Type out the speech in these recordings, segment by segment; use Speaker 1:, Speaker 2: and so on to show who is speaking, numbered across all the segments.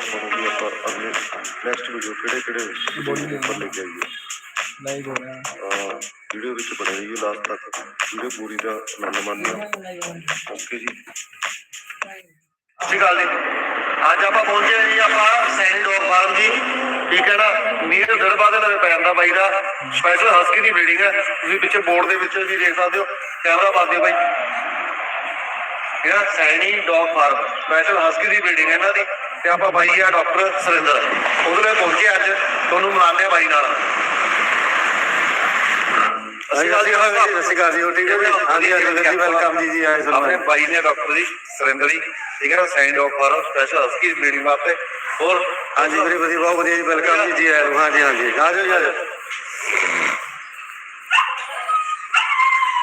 Speaker 1: Next video ਕਿਹੜੇ ਕਿਹੜੇ
Speaker 2: ਬੋਲੀ
Speaker 1: ਉੱਪਰ ਲੈ ਕੇ ਆਈਏ
Speaker 2: ਲਾਈਵ ਹੋ ਰਿਹਾ
Speaker 1: ਵੀਡੀਓ ਵਿੱਚ ਬਣੇ ਰਹੀਏ ਲਾਸਟ ਤੱਕ ਵੀਡੀਓ ਪੂਰੀ ਦਾ ਆਨੰਦ ਮਾਣਿਓ ਓਕੇ ਜੀ
Speaker 3: ਸਤਿ ਸ਼੍ਰੀ ਅਕਾਲ ਅੱਜ ਆਪਾਂ ਪਹੁੰਚੇ ਹਾਂ ਜੀ ਆਪਾਂ ਸੈਂਡ ਡੌਗ ਫਾਰਮ ਜੀ ਠੀਕ ਹੈ ਨਾ ਮੀਟ ਦੜਬਾ ਦੇ ਲਵੇ ਪੈ ਬਾਈ ਦਾ ਸਪੈਸ਼ਲ ਹਸਕੀ ਦੀ ਬਰੀਡਿੰਗ ਹੈ ਤੁਸੀਂ ਪਿੱਛੇ ਬੋਰਡ ਦੇ ਵਿੱਚ ਵੀ ਦੇਖ ਸਕਦੇ ਹੋ ਕੈਮਰਾ ਬੰਦ ਦਿਓ ਬਾਈ ਇਹ Sandy dog farm special husky ਦੀ ਬਰੀਡਿੰਗ ਹੈ ਇਹਨਾਂ ਦੀ ਤੇ ਆਪਾਂ ਬਾਈ ਆ ਡਾਕਟਰ ਸੁਰਿੰਦਰ ਉਹਦੇ ਲਈ ਪਹੁੰਚੇ ਅੱਜ ਤੁਹਾਨੂੰ ਮਿਲਾਉਂਦੇ ਆ ਬਾਈ ਨਾਲ
Speaker 1: ਸਤਿ ਸ਼੍ਰੀ ਅਕਾਲ ਜੀ ਸਤਿ ਸ਼੍ਰੀ ਅਕਾਲ ਜੀ ਹੋਰ ਠੀਕ ਹੈ ਜੀ ਹਾਂਜੀ ਹਾਂਜੀ ਵੀਰ ਜੀ ਵੈਲਕਮ ਜੀ ਜੀ ਆਏ
Speaker 3: ਆਪਣੇ ਬਾਈ ਨੇ ਡਾਕਟਰ ਜੀ ਸੁਰਿੰਦਰ ਜੀ ਠੀਕ ਹੈ ਨਾ sand dog farm special husky ਦੀ ਬਰੀਡਿੰਗ ਵਾਸਤੇ ਹੋਰ
Speaker 1: ਹਾਂਜੀ ਵੀਰੇ ਵਧੀਆ ਬਹੁਤ ਵਧੀਆ ਜੀ ਵੈਲਕਮ ਜੀ ਜੀ ਆਇਆਂ ਨੂੰ ਹਾਂਜੀ ਹਾਂਜੀ ਆ ਜਾਓ ਜੀ ਆ ਜਾਓ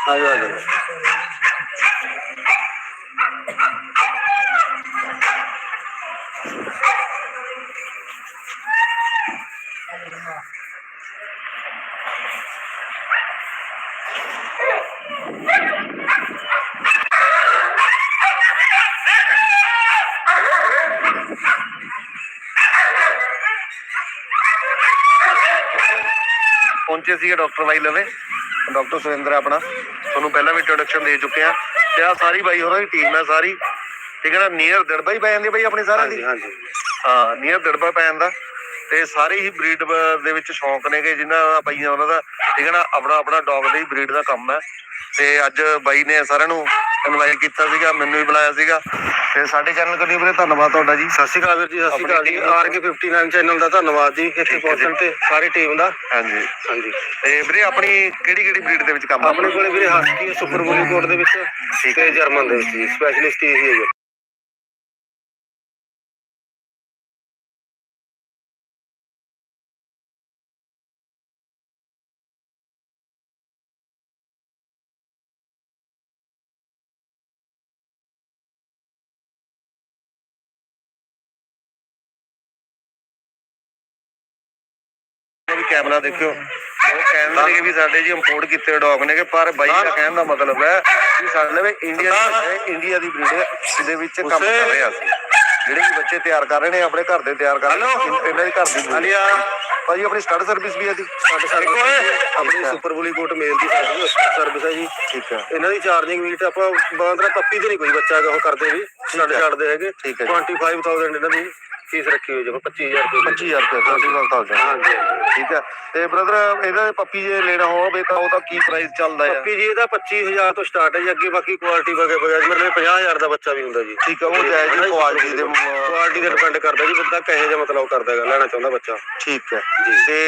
Speaker 1: ਆ ਜਾਓ ਆ ਜਾਓ
Speaker 3: ਪਹੁੰਚੇ ਸੀਗੇ ਡਾਕਟਰ ਵਾਈ ਲਵੇ। ਡਾਕਟਰ ਸੁਰਿੰਦਰ ਆਪਣਾ। ਤੁਹਾਨੂੰ ਪਹਿਲਾਂ ਵੀ ਇੰਟਰੋਡਕਸ਼ਨ ਦੇ ਚੁੱਕੇ ਆ ਤੇ ਆ ਸਾਰੀ ਬਾਈ ਹੋਰਾਂ ਦੀ ਟੀਮ ਹੈ ਸਾਰੀ। ਠੀਕ ਹੈ ਨਾ ਨੀਅਰ ਦੜਬਾ ਹੀ ਪੈ ਜਾਂਦੀ ਬਾਈ ਆਪਣੀ ਸਾਰਿਆਂ ਦੀ।
Speaker 1: ਹਾਂਜੀ
Speaker 3: ਹਾਂ ਨੀਅਰ ਦੜਬਾ ਪੈ ਜਾਂਦਾ। ਤੇ ਸਾਰੇ ਹੀ ਬਰੀਡ ਦੇ ਵਿੱਚ ਸ਼ੌਂਕ ਨੇਗੇ ਜਿਨ੍ਹਾਂ ਬਾਈਆਂ ਉਹਨਾਂ ਦਾ ਠੀਕ ਹੈ ਨਾ ਆਪਣਾ ਆਪਣਾ ਡੌਗ ਦੀ ਬਰੀਡ ਦਾ ਕੰਮ ਹੈ। ਤੇ ਅੱਜ ਬਾਈ ਨੇ ਸਾਰਿਆਂ ਨੂੰ ਇਨਵਾਈਟ ਕੀਤਾ ਸੀਗਾ ਮੈਨੂੰ ਵੀ ਬੁਲਾਇਆ ਸੀਗਾ। ਤੇ ਸਾਡੇ ਚੈਨਲ ਕਰੀ ਵੀਰੇ ਧੰਨਵਾਦ ਤੁਹਾਡਾ ਜੀ।
Speaker 1: ਸਤਿ ਸ਼੍ਰੀ ਅਕਾਲ ਵੀਰ ਜੀ ਸਤਿ ਸ਼੍ਰੀ ਅਕਾਲ ਜੀ। ਆਰਕੇ 59 ਚੈਨਲ ਦਾ ਧੰਨਵਾਦ ਜੀ ਇੱਥੇ। ਪਹੁੰਚਣ ਤੇ ਸਾਰੀ ਟੀਮ ਦਾ।
Speaker 3: ਹਾਂਜੀ।
Speaker 1: ਹਾਂਜੀ।
Speaker 3: ਤੇ ਵੀਰੇ ਆਪਣੀ ਕਿਹੜੀ ਕਿਹੜੀ ਬਰੀਡ ਦੇ ਵਿੱਚ ਕੰਮ?
Speaker 1: ਆਪਣੇ ਕੋਲੇ ਵੀਰੇ ਹਸਕੀ ਸੁਪਰ ਬੋਲੀ ਕੋਟ ਦੇ ਵਿੱਚ ਤੇ ਜਰਮਨ ਦੇ ਵਿੱਚ ਜੀ ਸਪੈਸ਼ਲਿਸਟ ਇਹ ਹੀ
Speaker 3: ਵੀ ਕੈਮਰਾ ਦੇਖਿਓ। ਉਹ ਕਹਿੰਦੇ ਨੇ ਕਿ ਵੀ ਸਾਡੇ ਜੀ ਇੰਪੋਰਟ ਕੀਤੇ ਡੌਗ ਨੇ ਕਿ ਪਰ ਬਾਈ ਦਾ ਕਹਿਣ ਦਾ ਮਤਲਬ ਹੈ ਕਿ ਸਾਡੇ ਲਈ ਇੰਡੀਆ ਦੀ ਇੰਡੀਆ ਦੀ ਬਰੀਡ ਇਹਦੇ ਵਿੱਚ ਕੰਮ ਕਰ ਰਹੇ ਅਸੀਂ ਜਿਹੜੇ ਵੀ ਬੱਚੇ ਤਿਆਰ ਕਰ ਰਹੇ ਨੇ ਆਪਣੇ ਘਰ ਦੇ ਤਿਆਰ ਕਰ ਰਹੇ ਨੇ ਇਹਨਾਂ ਦੀ ਘਰ ਦੀ breed। ਭਾਜੀ ਆਪਣੀ ਸਟੱਡ ਸਰਵਿਸ ਵੀ ਹੈ ਦੀ
Speaker 1: ਸਾਡੇ ਸਰਵਿਸ ਆਪਣੀ ਸੁਪਰ ਬੋਲੀ ਕੋਟ ਮੇਲ ਦੀ ਸਰਵਿਸ ਹੈ ਜੀ।
Speaker 3: ਠੀਕ ਹੈ।
Speaker 1: ਇਹਨਾਂ ਦੀ ਚਾਰਜਿੰਗ ਮੀਟ ਆਪਾਂ ਬਾਂਦਰਾ ਪੱਪੀ ਤੇ ਨਹੀਂ ਕੋਈ ਬੱਚਾ ਉਹ ਕਰਦੇ ਵੀ। ਛੱਡ। ਛੱਡਦੇ ਹੈਗੇ।
Speaker 3: ਠੀਕ ਹੈ ਜੀ।
Speaker 1: 25000 ਇਹਨਾਂ ਦੀ। ਫੀਸ ਰੱਖੀ ਹੋਈ ਜਿਵੇਂ 25000 ਰੁਪਏ
Speaker 3: 25000 ਰੁਪਏ 25000
Speaker 1: ਹਾਂਜੀ ਹਾਂਜੀ।
Speaker 3: ਠੀਕ ਹੈ। ਤੇ ਬ੍ਰਦਰ ਇਹਦਾ ਪੱਪੀ ਜੇ ਲੈਣਾ ਹੋਵੇ ਤਾਂ ਉਹਦਾ ਕੀ ਪ੍ਰਾਈਸ ਚੱਲਦਾ ਹੈ
Speaker 1: ਪੱਪੀ ਜੀ ਇਹਦਾ 25000 ਤੋਂ ਸਟਾਰਟ ਹੈ ਜੀ ਅੱਗੇ ਬਾਕੀ ਕੁਆਲਿਟੀ ਵਗੇ ਬਗੈਰ ਮੇਰੇ ਲਈ 50000 ਦਾ ਬੱਚਾ ਵੀ ਹੁੰਦਾ ਜੀ।
Speaker 3: ਠੀਕ ਹੈ ਉਹ ਜਾਇਜ਼ ਜੀ? ਕੁਆਲਿਟੀ ਦੇ
Speaker 1: ਕੁਆਲਿਟੀ ਤੇ ਡਿਪੈਂਡ ਕਰਦਾ ਜੀ ਬੰਦਾ ਕਹੇ ਜਿਹਾ ਮਤਲਬ ਕਰਦਾ ਹੈਗਾ ਲੈਣਾ ਚਾਹੁੰਦਾ ਬੱਚਾ।
Speaker 3: ਠੀਕ ਹੈ। ਤੇ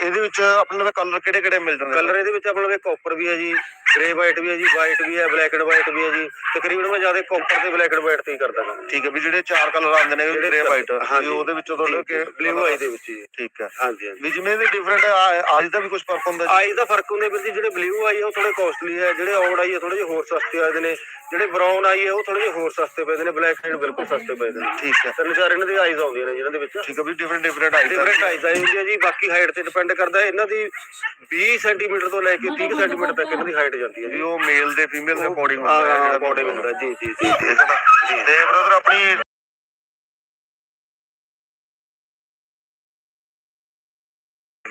Speaker 3: ਇਹਦੇ ਵਿੱਚ ਆਪਣੇ ਨਾਲ ਕਲਰ ਕਿਹੜੇ ਕਿਹੜੇ ਮਿਲ ਜਾਂਦੇ?
Speaker 1: ਕਲਰ ਇਹਦੇ ਵਿੱਚ ਆਪਣੇ ਕੋਲ ਕਾਪਰ ਵੀ ਹੈ ਜੀ ਗ੍ਰੇ ਵਾਈਟ ਵੀ ਹੈ ਜੀ ਵਾਈਟ ਵੀ ਹੈ ਬਲੈਕ ਐਂਡ ਵਾਈਟ ਵੀ ਹੈ ਜੀ। ਤਕਰੀਬਨ ਮੈਂ ਜ਼ਿਆਦਾ ਕਾਪਰ ਤੇ ਬਲੈਕ ਐਂਡ ਵਾਈਟ ਤੇ ਹੀ ਕਰਦਾ ਹਾਂ।
Speaker 3: ਠੀਕ ਹੈ ਵੀ ਜਿਹੜੇ ਚਾਰ ਕਲਰ ਆਉਂਦੇ ਨੇ ਗ੍ਰੇ ਵਾਈਟ
Speaker 1: ਹਾਂਜੀ।
Speaker 3: ਉਹਦੇ ਵਿੱਚੋਂ ਤੁਹਾਡੇ ਕਿ
Speaker 1: ਬਲੂ ਆਈ ਦੇ ਵਿੱਚ ਜੀ
Speaker 3: ਠੀਕ ਹੈ।
Speaker 1: ਹਾਂਜੀ ਹਾਂਜੀ।
Speaker 3: ਵੀ ਜਿਵੇਂ ਦੇ ਡਿਫਰੈਂਟ ਆਜ ਦਾ ਵੀ ਕੁਝ ਫ਼ਰਕ ਹੁੰਦਾ ਜੀ?
Speaker 1: ਆਈ ਦਾ ਫ਼ਰਕ ਹੁੰਦਾ ਵੀਰ ਜੀ ਜਿਹੜੇ ਬਲੂ ਆਈ ਆ ਉਹ ਥੋੜੇ ਕਾਸਟਲੀ ਹੈ ਜਿਹੜੇ ਔਡ ਆਈ ਆ ਥੋੜੇ ਜਿਹੇ ਹੋਰ ਸਸਤੇ ਆਏ ਨੇ। ਜਿਹੜੇ ਬਰਾਊਨ ਆਈ ਆ ਉਹ ਥੋੜੇ ਜਿਹੇ ਹੋਰ ਸਸਤੇ ਪੈਂਦੇ ਨੇ ਬਲੈਕ ਐਂਡ ਬਿਲਕੁਲ ਸਸਤੇ ਪੈਂਦੇ ਨੇ।
Speaker 3: ਠੀਕ ਹੈ।
Speaker 1: ਤਿੰਨ ਚਾਰ ਇਹਨਾਂ ਦੀ ਆਈਜ਼ ਆਉਂਦੀਆਂ ਨੇ ਜਿਹਨਾਂ ਦੇ ਵਿੱਚ।
Speaker 3: ਠੀਕ ਹੈ ਵੀ different different eyes
Speaker 1: different eyes ਆਈ ਹੁੰਦੀ ਹੈ ਜੀ ਬਾਕੀ ਹਾਈਟ ਤੇ ਡਿਪੈਂਡ ਕਰਦਾ ਹੈ ਇਹਨਾਂ ਦੀ 20 ਸੈਂਟੀਮੀਟਰ ਤੋਂ ਲੈ ਕੇ 30 ਸੈਂਟੀਮੀਟਰ ਤੱਕ ਇਹਨਾਂ ਦੀ ਹਾਈਟ ਜਾਂਦੀ ਹੈ
Speaker 3: ਵੀ
Speaker 1: ਜੀ
Speaker 3: ਉਹ ਮੇਲ ਦੇ ਫੀਮੇਲ ਦੇ ਅਕੋਰਡਿੰਗ ਹੁੰਦਾ ਹੈ। ਜਿਹੜਾ
Speaker 1: ਹੁੰਦਾ ਜੀ ਜੀ ਜੀ।
Speaker 3: ਤੇ ਬ੍ਰਦਰ ਆਪਣੀ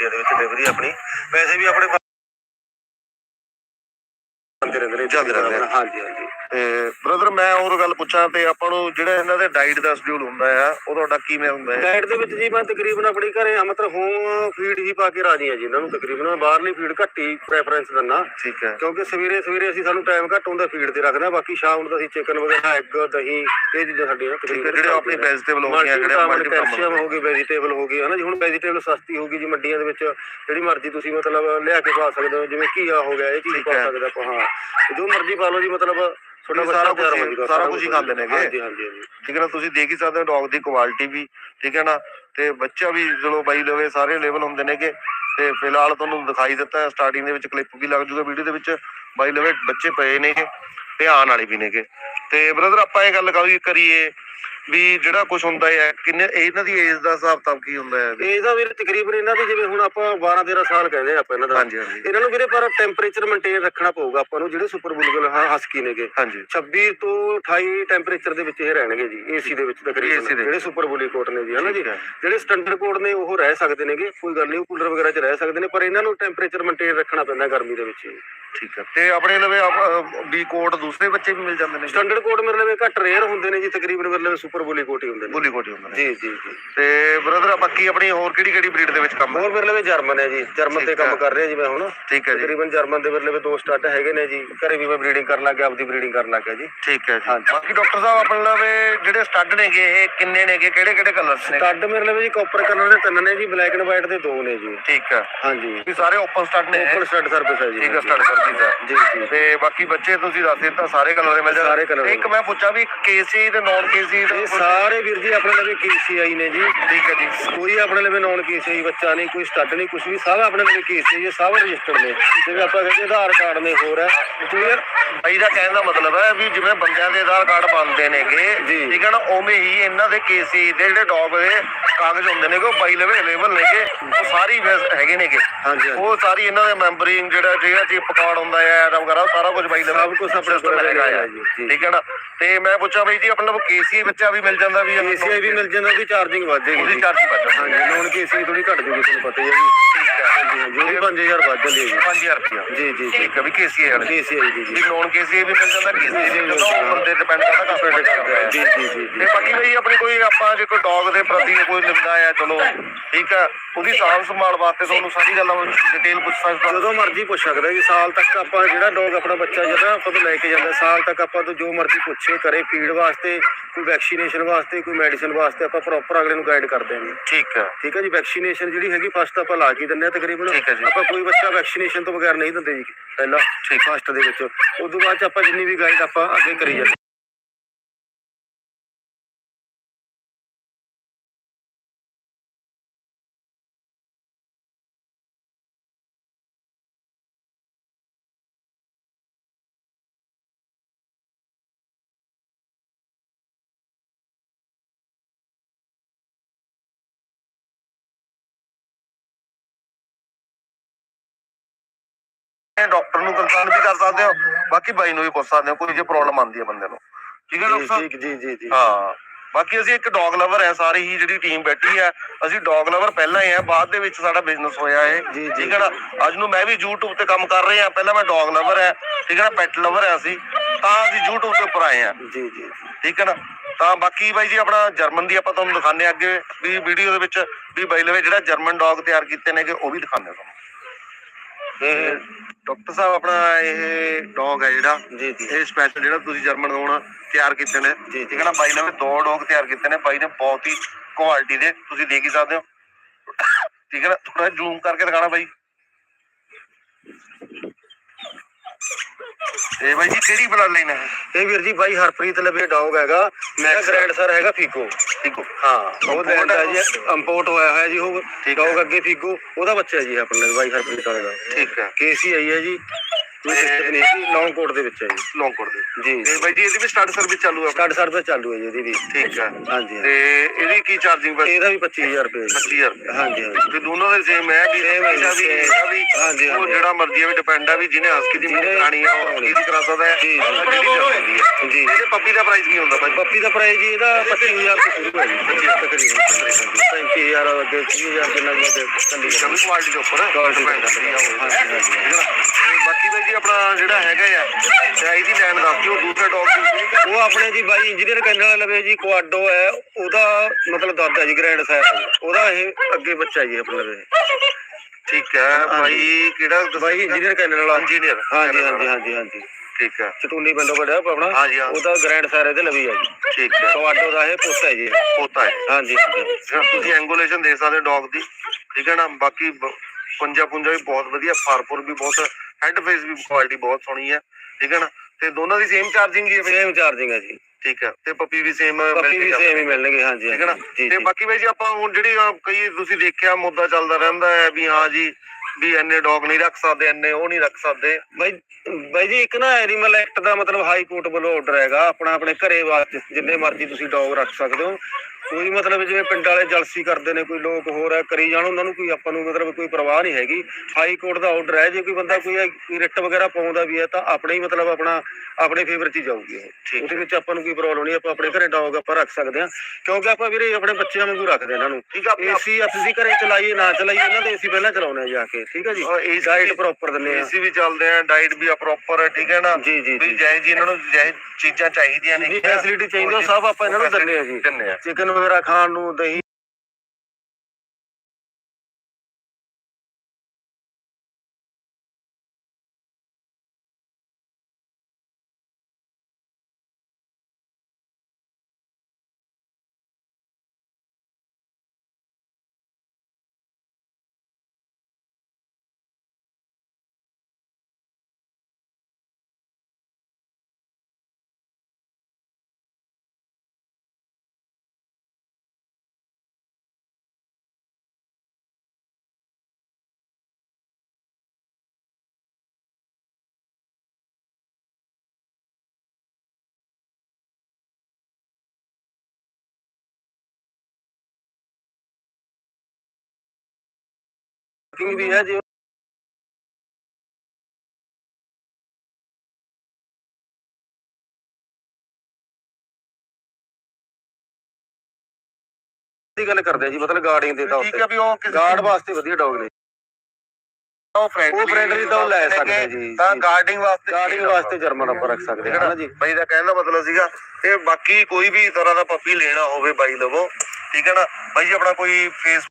Speaker 1: ਇੰਡੀਆ ਦੇ ਵਿੱਚ ਡਿਲੀਵਰੀ ਆਪਣੀ ਵੈਸੇ ਵੀ ਆਪਣੇ ਬੰਦੇ ਰਹਿੰਦੇ ਨੇ
Speaker 3: ਜਾਂਦੇ ਰਹਿੰਦੇ ਨੇ।
Speaker 1: ਹਾਂਜੀ ਹਾਂਜੀ।
Speaker 3: ਤੇ ਬ੍ਰਦਰ ਮੈਂ ਹੋਰ ਗੱਲ ਪੁੱਛਾਂ ਤੇ ਆਪਾਂ ਨੂੰ ਜਿਹੜਾ ਇਹਨਾਂ ਦੇ ਡਾਈਟ ਦਾ ਸ਼ਡਿਊਲ ਹੁੰਦਾ ਆ ਉਹ ਤੁਹਾਡਾ ਕਿਵੇਂ ਹੁੰਦਾ ਹੈ
Speaker 1: ਡਾਈਟ ਦੇ ਵਿੱਚ ਜੀ ਮੈਂ ਤਕਰੀਬਨ ਆਪਣੀ ਘਰੇ ਆ ਮਤਲਬ ਹੋਮ ਫੀਡ ਹੀ ਪਾ ਕੇ ਰਾਜੀ ਆ ਜੀ ਇਹਨਾਂ ਨੂੰ ਤਕਰੀਬਨ। ਮੈਂ ਬਾਹਰਲੀ ਫੀਡ ਘੱਟ ਹੀ ਪ੍ਰੈਫਰੈਂਸ ਦਿੰਦਾ।
Speaker 3: ਠੀਕ ਹੈ।
Speaker 1: ਕਿਉਂਕਿ ਸਵੇਰੇ ਸਵੇਰੇ ਅਸੀਂ ਸਾਨੂੰ ਟਾਈਮ ਘੱਟ ਹੁੰਦਾ ਫੀਡ ਤੇ ਰੱਖਦੇ ਹਾਂ ਬਾਕੀ ਸ਼ਾਮ ਨੂੰ ਤਾਂ ਅਸੀਂ ਚਿਕਨ ਵਗੈਰਾ ਐਗ ਦਹੀਂ ਇਹ ਚੀਜ਼ਾਂ ਸਾਡੀਆਂ
Speaker 3: ਠੀਕ ਹੈ ਜਿਹੜੇ ਆਪਣੀ ਵੈਜੀਟੇਬਲ ਹੋ ਗਈਆਂ ਜਿਹੜੇ
Speaker 1: ਕੈਲਸ਼ੀਅਮ
Speaker 3: ਮਲਟੀਪਲ
Speaker 1: ਹੋ ਗਈ ਵੈਜੀਟੇਬਲ ਹੋ ਗਈ ਹਨਾ ਜੀ? ਹੁਣ ਵੈਜੀਟੇਬਲ ਸਸਤੀ ਹੋ ਗਈ ਜੀ ਮੰਡੀਆਂ ਦੇ ਵਿੱਚ ਜਿਹੜੀ ਮਰਜ਼ੀ ਤੁਸੀਂ ਮਤਲਬ ਲਿਆ ਕੇ ਪਾ ਸਕਦੇ ਹੋ ਜਿਵੇਂ ਘੀਆ ਹੋ ਗਿਆ ਇਹ ਚੀਜ਼
Speaker 3: ਠੀਕ
Speaker 1: ਪਾ
Speaker 3: ਹੈ।
Speaker 1: ਸਕਦੇ ਆਪਾਂ ਹਾਂ। ਜੋ ਮਰਜ਼ੀ ਪਾ ਲਓ ਜੀ ਮਤਲਬ ਤੁਹਾਡਾ ਬੱਚਾ
Speaker 3: ਸਾਰਾ
Speaker 1: ਤਿਆਰ ਹੋ ਜਾਊਗਾ
Speaker 3: ਸਾਰਾ ਕੁਛ ਹੀ ਖਾਂਦੇ ਨੇਗੇ।
Speaker 1: ਹਾਂਜੀ ਹਾਂਜੀ
Speaker 3: ਠੀਕ ਹੈ ਨਾ ਤੁਸੀਂ ਦੇਖ ਹੀ ਸਕਦੇ ਹੋ ਡੌਗ ਦੀ ਕੁਆਲਿਟੀ ਵੀ ਠੀਕ ਹੈ ਨਾ ਤੇ ਬੱਚਾ ਵੀ ਚਲੋ ਬਾਈ ਲਵੇ ਸਾਰੇ ਲੈਵਲ ਹੁੰਦੇ ਨੇਗੇ। ਤੇ ਫਿਲਹਾਲ ਤੁਹਾਨੂੰ ਦਿਖਾਈ ਦਿੱਤਾ ਸਟਾਰਟਿੰਗ ਦੇ ਵਿੱਚ ਕਲਿੱਪ ਵੀ ਲੱਗ ਜੂਗਾ ਵੀਡੀਓ ਦੇ ਵਿੱਚ। ਬਾਈ ਲਵੇ ਬੱਚੇ ਪਏ ਨੇਗੇ ਤੇ ਆਉਣ ਵਾਲੇ ਵੀ ਨੇਗੇ। ਤੇ ਬ੍ਰਦਰ ਆਪਾਂ ਇਹ ਗੱਲ ਕਰੀ ਕਰੀਏ ਵੀ ਜਿਹੜਾ ਕੁਝ ਹੁੰਦਾ ਹੈ ਕਿੰਨੇ ਇਹਨਾਂ ਦੀ ਏਜ ਦਾ ਹਿਸਾਬ ਤਾਂ ਕੀ ਹੁੰਦਾ ਹੈ?
Speaker 1: ਇਹ ਦਾ ਵੀਰੇ ਤਕਰੀਬਨ ਇਹਨਾਂ ਦੀ ਜਿਵੇਂ ਹੁਣ ਆਪਾਂ 12 13 ਸਾਲ ਕਹਿੰਦੇ ਆਪਾਂ ਇਹਨਾਂ ਦਾ।
Speaker 3: ਹਾਂਜੀ ਹਾਂਜੀ।
Speaker 1: ਇਹਨਾਂ ਨੂੰ ਵੀਰੇ ਪਰ ਟੈਂਪਰੇਚਰ ਮੇਨਟੇਨ ਰੱਖਣਾ ਪਊਗਾ ਆਪਾਂ ਨੂੰ ਜਿਹੜੇ ਸੁਪਰ ਬੁਲਬੁਲ ਹਸਕੀ ਨੇਗੇ।
Speaker 3: ਹਾਂਜੀ।
Speaker 1: 26 ਤੋਂ 28 ਟੈਂਪਰੇਚਰ ਦੇ ਵਿੱਚ ਇਹ ਰਹਿਣਗੇ ਜੀ ਏਸੀ ਦੇ ਵਿੱਚ ਤਕਰੀਬਨ। ਜਿਹੜੇ ਸੁਪਰ ਬੁਲੀ ਕੋਟ ਨੇ ਜੀ ਹਨਾ ਜੀ। ਜਿਹੜੇ ਸਟੈਂਡਰਡ ਕੋਡ ਨੇ ਉਹ ਰਹਿ ਸਕਦੇ ਨੇਗੇ ਕੋਈ ਗੱਲ ਨਹੀਂ ਉਹ ਕੂਲਰ ਵਗੈਰਾ 'ਚ ਰਹਿ ਸਕਦੇ ਨੇ ਪਰ ਇਹਨਾਂ ਨੂੰ ਟੈਂਪਰੇਚਰ ਮੇਨਟੇਨ ਰੱਖਣਾ ਪੈਂਦਾ ਗਰਮੀ ਦੇ ਵਿੱਚ।
Speaker 3: ਠੀਕ ਹੈ। ਤੇ ਆਪਣੇ ਲਵੇ ਬੀ ਕੋਟ ਦੂਸਰੇ ਬੱਚੇ ਵੀ ਮਿਲ ਜਾਂਦੇ ਨੇ
Speaker 1: ਸਟੈਂਡਰਡ ਕੋਡ ਮੇਰੇ ਲਈ ਘੱਟ ਰੇਅਰ ਹੁੰਦੇ ਨੇ ਜੀ ਤਕਰੀਬਨ ਮੇਰੇ ਲਈ ਸੁਪਰ ਬੁਲੀ ਕੋਟ ਹੁੰਦੇ ਨੇ।
Speaker 3: ਬੋਲੀ ਕੋਟੀ ਹੁੰਦੇ ਨੇ।
Speaker 1: ਜੀ ਜੀ ਜੀ।
Speaker 3: ਤੇ ਬ੍ਰਦਰ ਬਾਕੀ ਆਪਣੀ ਹੋਰ ਕਿਹੜੀ ਕਿਹੜੀ ਬਰੀਡ ਦੇ ਵਿੱਚ ਕੰਮ ਹੈ
Speaker 1: ਹੋਰ ਮੇਰੇ ਲਈ ਜਰਮਨ ਹੈ ਜੀ। ਜਰਮਨ ਤੇ। ਕੰਮ ਕਰ ਰਿਹਾ ਜੀ ਮੈਂ ਹੁਣ।
Speaker 3: ਠੀਕ ਹੈ ਜੀ।
Speaker 1: ਤਕਰੀਬਨ ਜਰਮਨ ਦੇ ਮੇਰੇ ਲਈ ਦੋ ਸਟਾਰਟ ਹੈਗੇ ਨੇ ਜੀ। ਘਰੇ ਵੀ ਮੈਂ ਬਰੀਡਿੰਗ ਕਰਨ ਲੱਗ ਗਿਆ ਆਪਦੀ ਬਰੀਡਿੰਗ ਕਰਨ ਲੱਗ ਗਿਆ ਜੀ।
Speaker 3: ਠੀਕ ਹੈ ਜੀ।
Speaker 1: ਹਾਂਜੀ।
Speaker 3: ਬਾਕੀ ਡਾਕਟਰ ਸਾਹਿਬ ਆਪਣੇ ਲਵੇ ਜਿਹੜੇ ਸਟੱਡ ਨੇਗੇ ਇਹ ਕਿੰਨੇ ਨੇਗੇ? ਕਿਹੜੇ ਕਿਹੜੇ ਕਲਰਸ ਨੇ
Speaker 1: ਸਟੱਡ ਮੇਰੇ ਲਈ ਜੀ ਕਾਪਰ ਕਲਰ ਦੇ ਤਿੰਨ ਨੇ ਜੀ ਬਲੈਕ ਐਂਡ ਵਾਈਟ ਦੇ ਦੋ ਨੇ ਜੀ।
Speaker 3: ਠੀਕ ਹੈ।
Speaker 1: ਹਾਂਜੀ।
Speaker 3: ਵੀ ਸਾਰੇ ਓਪਨ ਸਟੱਡ ਨੇ
Speaker 1: ਓਪਨ ਸਟੱਡ ਸਰਵਿਸ ਹੈ ਜੀ।
Speaker 3: ਠੀਕ ਹੈ ਸਟੱਡ ਸਰਵਿਸ ਹੈ।
Speaker 1: ਜੀ ਜੀ।
Speaker 3: ਤੇ ਬਾਕੀ ਬੱਚੇ ਤੁਸੀਂ ਦੱਸ ਦਿੱਤਾ ਸਾਰੇ ਕਲਰ ਦੇ ਮਿਲ ਜਾਂਦੇ
Speaker 1: ਸਾਰੇ colour
Speaker 3: ਇੱਕ ਮੈਂ ਪੁੱਛਾਂ ਵੀ ਕੇਸੀ ਤੇ ਨਾਨ ਕੇਸੀ
Speaker 1: ਇਹ ਸਾਰੇ ਵੀਰ ਜੀ ਆਪਣੇ ਲਈ ਕੇਸੀਆਈ ਨੇ ਜੀ।
Speaker 3: ਠੀਕ ਹੈ ਜੀ।
Speaker 1: ਕੋਈ ਆਪਣੇ ਲਈ ਨੌਨ ਕੇਸੀਆਈ ਬੱਚਾ ਨਹੀਂ ਕੋਈ ਸਟੱਡ ਨਹੀਂ ਕੁਝ ਵੀ ਸਭ ਆਪਣੇ ਲਈ ਕੇਸੀਆਈ ਇਹ ਸਭ ਰਜਿਸਟਰਡ ਨੇ। ਜਿਵੇਂ ਆਪਾਂ ਕਹਿੰਦੇ ਆਧਾਰ ਕਾਰਡ ਨੇ ਹੋਰ ਹੈ। ਕਲੀਅਰ
Speaker 3: ਭਾਈ ਦਾ ਕਹਿਣ ਦਾ ਮਤਲਬ ਹੈ ਵੀ ਜਿਵੇਂ ਬੰਦਿਆਂ ਦੇ ਆਧਾਰ ਕਾਰਡ ਬਣਦੇ ਨੇਗੇ
Speaker 1: ਜੀ।
Speaker 3: ਠੀਕ ਹੈ ਨਾ ਉਵੇਂ ਹੀ ਇਹਨਾਂ ਦੇ ਕੇਸੀ ਦੇ ਜਿਹੜੇ ਡੌਗ ਦੇ ਕਾਗਜ਼ ਹੁੰਦੇ ਨੇਗੇ ਉਹ ਬਾਈ ਲਵੇ ਅਵੇਲੇਬਲ ਨੇਗੇ। ਉਹ ਸਾਰੀ ਹੈਗੇ ਨੇਗੇ।
Speaker 1: ਹਾਂਜੀ
Speaker 3: ਉਹ ਸਾਰੀ ਇਹਨਾਂ ਦੇ ਮੈਂਬਰਿੰਗ ਜਿਹੜਾ ਜਿਹੜਾ ਚਿਪ ਕਾਰਡ ਹੁੰਦਾ ਹੈ ਵਗੈਰਾ ਸਾਰਾ ਕੁਝ ਬਾਈ ਲਵੇ
Speaker 1: ਸਭ ਕੁਛ ਆਪਣੇ ਕੋਲ
Speaker 3: ਹੈਗਾ
Speaker 1: ਜੀ, ਜੀ।
Speaker 3: ਠੀਕ ਹੈ ਨਾ ਤੇ ਮੈਂ ਪੁੱਛਾਂ ਬਈ ਜੀ ਆਪਣੇ ਕੇਸੀ ਬੱਚਾ ਵੀ ਮਿਲ ਜਾਂਦਾ ਵੀ
Speaker 1: ਕੇਸੀਆਈ ਵੀ ਮਿਲ ਜਾਂਦਾ ਉਹਦੀ ਚਾਰਜਿੰਗ ਵੱਧ ਜਾਏਗੀ
Speaker 3: ਉਹਦੀ
Speaker 1: ਜੀ।
Speaker 3: ਚਾਰਜ ਵੱਧ
Speaker 1: ਹਾਂਜੀ ਨੌਨ ਕੇਸੀਆਈ ਥੋੜੀ ਘੱਟ ਜੂਗੀ ਤੁਹਾਨੂੰ ਪਤਾ ਹੀ ਹੈ ਜੀ।
Speaker 3: ਹੈ।
Speaker 1: ਹਾਂਜੀ ਹਾਂਜੀ ਉਹਦੀ 5000 ਵੱਧ ਜਾਂਦੀ ਹੈ ਜੀ
Speaker 3: 5000 ਰੁਪਇਆ
Speaker 1: ਜੀ ਜੀ ਜੀ।
Speaker 3: ਠੀਕ ਹੈ ਵੀ ਕੇਸੀ ਵਾਲੇ।
Speaker 1: ਕੇਸੀਆਈ ਦੀ ਜੀ
Speaker 3: ਵੀ ਨੋਨ ਕੇਸੀ ਵੀ ਮਿਲ ਜਾਂਦਾ ਕੇਸੀ ਵੀ
Speaker 1: ਜੀ,
Speaker 3: ਮਿਲ ਜਾਂਦਾ। ਬੰਦੇ ਤੇ ਡਿਪੈਂਡ ਕਰਦਾ ਕਸਟਮਰ ਕਰਦਾ। ਹੈ
Speaker 1: ਜੀ ਜੀ ਜੀ ਜੀ।
Speaker 3: ਤੇ ਬਾਕੀ ਬਈ ਆਪਣੀ ਕੋਈ ਆਪਾਂ ਜੇ ਕੋਈ ਡੌਗ ਦੇ ਪ੍ਰਤੀ ਕੋਈ ਲਿਖਦਾ ਹੈ ਚਲੋ ਠੀਕ ਹੈ ਉਹਦੀ ਸਾਂਭ ਸੰਭਾਲ ਵਾਸਤੇ ਤੁਹਾਨੂੰ ਸਾਰੀ ਗੱਲਾਂ ਡਿਟੇਲ ਪੁੱਛ ਸਕਦਾ।
Speaker 1: ਜਦੋਂ ਮਰਜ਼ੀ ਪੁੱਛ ਸਕਦਾ ਕਿ ਸਾਲ ਤੱਕ ਆਪਾਂ ਜਿਹੜਾ ਡੌਗ ਆਪਣਾ ਬੱਚਾ ਜਿਹੜਾ ਆਪਾਂ ਤੋਂ ਲੈ ਕੇ ਜਾਂਦਾ ਸਾਲ ਤੱਕ ਆਪਾਂ ਤੋਂ ਜੋ ਮਰਜ਼ੀ ਪੁੱਛੇ ਕਰੇ ਫੀਡ ਵਾਸਤੇ ਕੋਈ ਵੈਕਸੀਨੇਸ਼ਨ ਵਾਸਤੇ ਕੋਈ ਮੈਡੀਸਿਨ ਵਾਸਤੇ ਆਪਾਂ ਪ੍ਰੋਪਰ ਅਗਲੇ ਨੂੰ ਗਾਈਡ ਕਰਦੇ ਹਾਂ ਜੀ।
Speaker 3: ਠੀਕ ਹੈ
Speaker 1: ਠੀਕ ਹੈ ਜੀ ਵੈਕਸੀਨੇਸ਼ਨ ਜਿਹੜੀ ਹੈਗੀ ਫਸਟ ਆਪਾਂ ਲਾ ਕੇ ਦਿੰਦੇ ਆ ਤਕਰੀਬਨ।
Speaker 3: ਠੀਕ ਹੈ ਜੀ।
Speaker 1: ਆਪਾਂ ਕੋਈ ਬੱਚਾ ਵੈਕਸੀਨੇਸ਼ਨ ਤੋਂ ਬਗੈਰ ਨਹੀਂ ਦਿੰਦੇ ਜੀ ਪਹਿਲਾਂ
Speaker 3: ਠੀਕ।
Speaker 1: ਫਸਟ ਦੇ ਵਿੱਚ। ਉਸ ਤੋਂ ਬਾਅਦ ਚ ਆਪਾਂ ਜਿੰਨੀ ਵੀ ਗਾਈਡ ਆਪਾਂ ਅੱਗੇ ਕਰੀ ਜਾਂਦੇ
Speaker 3: ਡਾਕਟਰ ਨੂੰ ਕੰਸਰਨ ਵੀ ਕਰ ਸਕਦੇ ਹੋ ਬਾਕੀ ਬਾਈ ਨੂੰ ਵੀ ਪੁੱਛ ਸਕਦੇ ਹੋ ਕੋਈ ਜੇ ਪ੍ਰੋਬਲਮ ਆਉਂਦੀ ਹੈ ਬੰਦੇ ਨੂੰ। ਠੀਕ ਹੈ ਡਾਕਟਰ ਸਾਹਿਬ
Speaker 1: ਜੀ ਜੀ ਜੀ।
Speaker 3: ਹਾਂ ਬਾਕੀ ਅਸੀਂ ਇੱਕ ਡੌਗ ਲਵਰ ਹੈ ਸਾਰੀ ਹੀ ਜਿਹੜੀ ਟੀਮ ਬੈਠੀ ਹੈ ਅਸੀਂ ਡੌਗ ਲਵਰ ਪਹਿਲਾਂ ਹੀ ਹੈ ਬਾਅਦ ਦੇ ਵਿੱਚ ਸਾਡਾ ਬਿਜ਼ਨਸ ਹੋਇਆ ਹੈ। ਠੀਕ ਹੈ ਨਾ? ਅੱਜ ਨੂੰ ਮੈਂ ਵੀ YouTube ਤੇ ਕੰਮ ਕਰ ਰਿਹਾ ਪਹਿਲਾਂ ਮੈਂ ਡੌਗ ਲਵਰ ਹੈ ਠੀਕ ਹੈ ਨਾ? ਪੈਟ ਲਵਰ ਹੈ ਅਸੀਂ ਤਾਂ ਅਸੀਂ YouTube ਦੇ ਉੱਪਰ ਆਏ ਹਾਂ।
Speaker 1: ਜੀ ਜੀ
Speaker 3: ਠੀਕ ਹੈ ਨਾ? ਤਾਂ ਬਾਕੀ ਬਾਈ ਜੀ ਆਪਣਾ ਜਰਮਨ ਦੀ ਆਪਾਂ ਤੁਹਾਨੂੰ ਦਿਖਾਣੇ ਅੱਗੇ ਵੀ ਵੀਡੀਓ ਦੇ ਵਿੱਚ ਵੀ ਬਾਈ ਲਵੇ ਜਿਹੜਾ ਜਰਮਨ ਡੌਗ ਤਿਆਰ ਕੀਤੇ ਨੇਗੇ ਉਹ ਵੀ ਦਿਖਾਣੇ ਤੁਹਾਨੂੰ। ਇਹ ਡਾਕਟਰ ਸਾਹਿਬ ਆਪਣਾ ਇਹ ਡੌਗ ਹੈ ਜਿਹੜਾ
Speaker 1: ਜੀ ਜੀ।
Speaker 3: ਇਹ ਸਪੈਸ਼ਲ ਜਿਹੜਾ ਤੁਸੀਂ ਜਰਮਨ ਹੁਣ ਤਿਆਰ ਕੀਤੇ ਨੇ।
Speaker 1: ਜੀ,
Speaker 3: ਠੀਕ ਹੈ ਨਾ ਬਾਈ ਨੇ ਦੋ ਡੌਗ ਤਿਆਰ ਕੀਤੇ ਨੇ। ਬਾਈ ਨੇ ਬਹੁਤ ਹੀ ਕੁਆਲਿਟੀ ਦੇ ਤੁਸੀਂ ਦੇਖ ਹੀ ਸਕਦੇ ਹੋ। ਠੀਕ ਹੈ ਨਾ ਥੋੜਾ ਜ਼ੂਮ ਕਰਕੇ ਦਿਖਾਣਾ ਬਾਈ। ਇਹ ਬਾਈ ਜੀ ਕਿਹੜੀ ਬਲੱਡ ਲਾਈਨ ਹੈ?
Speaker 1: ਇਹ ਵੀਰ ਜੀ ਬਾਈ ਹਰਪ੍ਰੀਤ ਲਵੇ ਡੌਗ ਹੈਗਾ
Speaker 3: Max।
Speaker 1: ਗ੍ਰੈਂਡ ਸਰ ਹੈਗਾ ਫੀਕੋ ਹਾਂ ਉਹ ਲੈਂਦਾ
Speaker 3: ਹੈ
Speaker 1: ਜੀ ਇੰਪੋਰਟ ਹੋਇਆ ਹੋਇਆ ਜੀ ਉਹ।
Speaker 3: ਠੀਕ ਹੈ।
Speaker 1: ਡੌਗ ਅੱਗੇ ਫੀਕੋ ਉਹਦਾ ਬੱਚਾ ਜੀ ਆਪਣੇ ਬਾਈ ਹਰਪ੍ਰੀਤ ਵਾਲੇ ਦਾ।
Speaker 3: ਠੀਕ ਹੈ।
Speaker 1: ਕੇਸੀ ਆਈ ਹੈ ਜੀ। ਕੋਈ
Speaker 3: ਤੇ-
Speaker 1: ਦਿੱਕਤ ਨਹੀਂ ਹੈਗੀ ਲੌਂਗ ਕੋਟ ਦੇ ਵਿੱਚ ਹੈ ਜੀ।
Speaker 3: ਲੌਂਗ ਕੋਡ ਦੇ।
Speaker 1: ਜੀ
Speaker 3: ਤੇ ਬਾਈ ਜੀ ਇਹਦੀ ਵੀ ਸਟਾਰਟ ਸਰਵਿਸ ਚਾਲੂ ਹੈ
Speaker 1: ਸਟਾਰਟ ਸਰਵਿਸ ਚਾਲੂ ਹੈ ਜੀ ਇਹਦੀ ਵੀ।
Speaker 3: ਠੀਕ ਹੈ
Speaker 1: ਹਾਂਜੀ।
Speaker 3: ਤੇ ਇਹਦੀ ਕੀ ਚਾਰਜਿੰਗ ਬਸ?
Speaker 1: ਇਹਦਾ ਵੀ 25000 ਰੁਪਏ ਜੀ।
Speaker 3: 25000 ਰੁਪਏ।
Speaker 1: ਹਾਂਜੀ ਹਾਂਜੀ।
Speaker 3: ਤੇ ਦੋਨੋਂ ਦੇ ਸੇਮ ਹੈ ਵੀ
Speaker 1: Same ਹੈ ਜੀ,
Speaker 3: ਇਹਦਾ ਵੀ
Speaker 1: same।
Speaker 3: ਇਹਦਾ ਵੀ
Speaker 1: ਹਾਂਜੀ,
Speaker 3: ਉਹ
Speaker 1: ਹਾਂਜੀ।
Speaker 3: ਜਿਹੜਾ ਮਰਜ਼ੀ ਹੈ ਵੀ ਡਿਪੈਂਡ ਹੈ ਵੀ ਜਿਹਨੇ ਹਸਕੀ ਦੀ
Speaker 1: ਜਿਹਨੇ
Speaker 3: ਕਰਾਣੀ ਆ ਉਹ ਹਸਕੀ ਦੀ ਕਰਾ ਸਕਦਾ ਹੈ।
Speaker 1: ਜੀ, ਜੀ।
Speaker 3: ਹੈ।
Speaker 1: ਜੀ।
Speaker 3: ਇਹਦੇ ਪੱਪੀ ਦਾ ਪ੍ਰਾਈਸ ਕੀ ਹੁੰਦਾ ਭਾਈ
Speaker 1: ਪੱਪੀ ਦਾ ਪ੍ਰਾਈਸ ਜੀ ਇਹਦਾ 25000 ਤੋਂ ਸ਼ੁਰੂ ਹੈ ਜੀ। 25 ਤਕਰੀਬਨ 35000 ਅੱਗੇ 30000 ਕਿੰਨਾ ਵੀ ਅੱਗੇ ਚੱਲੀ ਜਾਂਦਾ
Speaker 3: ਕਮੀ ਕੁਆਲਿਟੀ ਦੇ ਉੱਪਰ
Speaker 1: Quality ਦੇ
Speaker 3: depend
Speaker 1: ਉੱਪਰ।
Speaker 3: ਕਰਦੀ ਆ ਉਹ।
Speaker 1: ਹਾਂਜੀ, ਹਾਂਜੀ,
Speaker 3: ਹੈ ਬਾਕੀ ਬਾਈ ਜੀ ਆਪਣਾ ਜਿਹੜਾ ਹੈਗਾ ਆ ਤੇ ਇਹਦੀ ਲਾਈਨ ਦੱਸ ਦਿਓ ਦੂਸਰੇ ਡੌਗ ਦੀ
Speaker 1: ਉਹ ਆਪਣੇ ਜੀ ਬਾਈ ਇੰਜੀਨੀਅਰ ਕਰਨ ਵਾਲਾ ਲਵੇ ਜੀ ਕੁਆਡੋ ਹੈ ਉਹਦਾ ਮਤਲਬ ਦਾਦਾ ਜੀ ਗ੍ਰੈਂਡ ਸਾਹਿਬ ਉਹਦਾ ਇਹ ਅੱਗੇ ਬੱਚਾ ਜੀ ਆਪਣੇ ਲਵੇ
Speaker 3: ਠੀਕ ਹੈ ਭਾਈ ਕਿਹੜਾ
Speaker 1: ਬਾਈ ਇੰਜੀਨੀਅਰ ਕਰਨ ਵਾਲਾ।
Speaker 3: ਇੰਜੀਨੀਅਰ
Speaker 1: ਹਾਂਜੀ ਹਾਂਜੀ ਹਾਂਜੀ ਹਾਂਜੀ।
Speaker 3: ਠੀਕ ਹੈ।
Speaker 1: ਚਟੂਨੀ ਪਿੰਡੋਂ ਬੜਿਆ ਆਪਣਾ?
Speaker 3: ਹਾਂਜੀ, ਹਾਂ।
Speaker 1: ਉਹਦਾ ਗ੍ਰੈਂਡ ਸਾਹਿਬ ਇਹਦੇ ਲਵੀ ਹੈ ਜੀ।
Speaker 3: ਠੀਕ ਹੈ।
Speaker 1: ਕੁਆਡੋ ਦਾ ਇਹ ਪੁੱਤ ਹੈ ਜੀ।
Speaker 3: ਹੋਤਾ ਹੈ।
Speaker 1: ਹਾਂਜੀ
Speaker 3: ਜਿਹੜਾ ਤੁਸੀਂ ਐਂਗੂਲੇਸ਼ਨ ਦੇਖ ਸਕਦੇ ਡੌਗ ਦੀ। ਠੀਕ ਹੈ ਨਾ ਬਾਕੀ ਪੰਜਾ ਪੁੰਜਾ ਵੀ ਬਹੁਤ ਵਧੀਆ ਫਾਰਪੁਰ ਵੀ ਬਹੁਤ ਹੈਡ ਫੇਸ ਵੀ ਕੁਆਲਿਟੀ ਬਹੁਤ ਸੋਹਣੀ ਹੈ ਠੀਕ ਹੈ ਨਾ? ਤੇ ਦੋਨਾਂ ਦੀ ਸੇਮ ਚਾਰਜਿੰਗ ਹੀ ਹੈ ਬਈ?
Speaker 1: ਸੇਮ ਚਾਰਜਿੰਗ ਹੈ ਜੀ।
Speaker 3: ਠੀਕ ਹੈ ਤੇ ਪੱਪੀ ਵੀ ਸੇਮ
Speaker 1: ਪੱਪੀ ਵੀ ਸੇਮ ਹੀ ਮਿਲਣਗੇ ਹਾਂਜੀ
Speaker 3: ਠੀਕ ਹੈ ਨਾ?
Speaker 1: ਹਾਂਜੀ। ਜੀ।
Speaker 3: ਤੇ
Speaker 1: ਜੀ
Speaker 3: ਬਾਕੀ ਬਾਈ ਜੀ ਆਪਾਂ ਹੁਣ ਜਿਹੜੀ ਅਹ, ਕਈ ਤੁਸੀਂ ਦੇਖਿਆ ਮੁੱਦਾ ਚੱਲਦਾ ਰਹਿੰਦਾ ਹੈ ਵੀ ਹਾਂ ਜੀ ਵੀ ਇੰਨੇ ਡੌਗ ਨਹੀਂ ਰੱਖ ਸਕਦੇ ਇੰਨੇ ਉਹ ਨਹੀਂ ਰੱਖ ਸਕਦੇ।
Speaker 1: ਬਾਈ ਬਾਈ ਜੀ ਇੱਕ ਨਾ ਐਨੀਮਲ ਐਕਟ ਦਾ ਮਤਲਬ ਹਾਈ ਕੋਰਟ ਵੱਲੋਂ ਆਰਡਰ ਹੈਗਾ ਆਪਣਾ ਆਪਣੇ ਘਰੇ ਵਾਸਤੇ ਜਿੰਨੇ ਮਰਜ਼ੀ ਤੁਸੀਂ ਡੌਗ ਰੱਖ ਸਕਦੇ ਹੋ। ਕੋਈ ਮਤਲਬ ਜਿਵੇਂ ਪਿੰਡ ਵਾਲੇ ਜਲਸੀ ਕਰਦੇ ਨੇ ਕੋਈ ਲੋਕ ਹੋਰ ਹੈ ਕਰੀ ਜਾਣ ਉਹਨਾਂ ਨੂੰ ਕੋਈ ਆਪਾਂ ਨੂੰ ਮਤਲਬ ਕੋਈ ਪਰਵਾਹ ਨਹੀਂ ਹੈਗੀ। ਹਾਈ ਕੋਰਟ ਦਾ ਆਰਡਰ ਹੈ ਜੇ ਕੋਈ ਬੰਦਾ ਕੋਈ ਰਿਟ ਵਗੈਰਾ ਪਾਉਂਦਾ ਵੀ ਹੈ ਤਾਂ ਆਪਣੇ ਹੀ ਮਤਲਬ ਆਪਣਾ ਆਪਣੇ ਫੇਵਰ 'ਚ ਜਾਊਗੀ ਉਹ। ਉਹਦੇ ਵਿੱਚ ਆਪਾਂ ਨੂੰ ਕੋਈ ਪ੍ਰੋਬਲਮ ਨਹੀਂ ਆਪਾਂ ਆਪਣੇ ਘਰੇ ਡੌਗ ਆਪਾਂ ਰੱਖ ਸਕਦੇ ਹਾਂ। ਕਿਉਂਕਿ ਆਪਾਂ ਵੀਰੇ ਆਪਣੇ ਬੱਚਿਆਂ ਵਾਂਗੂ ਰੱਖਦੇ ਇਹਨਾਂ ਨੂੰ।
Speaker 3: ਠੀਕ ਆ
Speaker 1: ਏਸੀ ਅਸੀਂ ਘਰੇ ਚਲਾਈਏ ਨਾ ਚਲਾਈਏ ਇਹਨਾਂ ਦੇ ਏਸੀ ਪਹਿਲਾਂ ਚਲਾਉਣੇ ਆ ਜਾ ਕੇ ਠੀਕ ਹੈ ਜੀ?
Speaker 3: AC
Speaker 1: ਡਾਈਟ ਪ੍ਰੋਪਰ ਦਿੰਦੇ ਆ
Speaker 3: ਏਸੀ ਵੀ ਚੱਲਦੇ ਆ ਡਾਈਟ ਵੀ ਆ ਪ੍ਰੋਪਰ ਠੀਕ ਹੈ ਨਾ?
Speaker 1: ਜੀ ਜੀ
Speaker 3: ਵੀ
Speaker 1: ਜੀ।
Speaker 3: ਜੈ ਇਹਨਾਂ ਨੂੰ ਜੈ ਚੀਜ਼ਾਂ ਚਾਹੀਦੀਆਂ ਨੇ
Speaker 1: ਫੈਸਿਲਿਟੀ ਚਾਹੀਦੀ ਸਭ ਆਪਾਂ ਇਹਨਾਂ ਨੂੰ ਦਿੰਦੇ ਆ ਜੀ।
Speaker 3: ਦਿੰਦੇ ਆ।
Speaker 1: ਚਿਕਨ ਵਗੈਰਾ ਖਾਣ ਨੂੰ ਦਹੀਂ ਕੁਕਿੰਗ ਵੀ ਹੈ ਜੀ? ਦੀ ਗੱਲ ਕਰਦੇ ਆ ਜੀ ਮਤਲਬ ਗਾਰਡਿੰਗ ਦੇ ਤੌਰ
Speaker 3: ਠੀਕ
Speaker 1: ਤੇ।
Speaker 3: ਹੈ ਵੀ ਉਹ ਕਿਸੇ
Speaker 1: ਗਾਰਡ ਵਾਸਤੇ ਵਧੀਆ ਡੌਗ ਨੇ।
Speaker 3: ਉਹ friendly
Speaker 1: ਉਹ friendly ਤਾਂ ਉਹ ਲੈ ਸਕਦੇ ਆ ਜੀ,
Speaker 3: ਤਾਂ। ਗਾਰਡਿੰਗ ਵਾਸਤੇ
Speaker 1: ਗਾਰਡਿੰਗ ਵਾਸਤੇ ਜਰਮਨ ਆਪਾਂ ਰੱਖ ਸਕਦੇ ਹਾਂ ਨਾ ਜੀ?
Speaker 3: ਬਾਈ ਦਾ ਕਹਿਣ ਦਾ ਮਤਲਬ ਸੀਗਾ ਤੇ ਬਾਕੀ ਕੋਈ ਵੀ ਤਰ੍ਹਾਂ ਦਾ ਪੱਪੀ ਲੈਣਾ ਹੋਵੇ ਬਾਈ ਲਵੋ ਠੀਕ ਹੈ ਨਾ? ਬਾਈ ਜੀ ਆਪਣਾ ਕੋਈ ਫੇਸ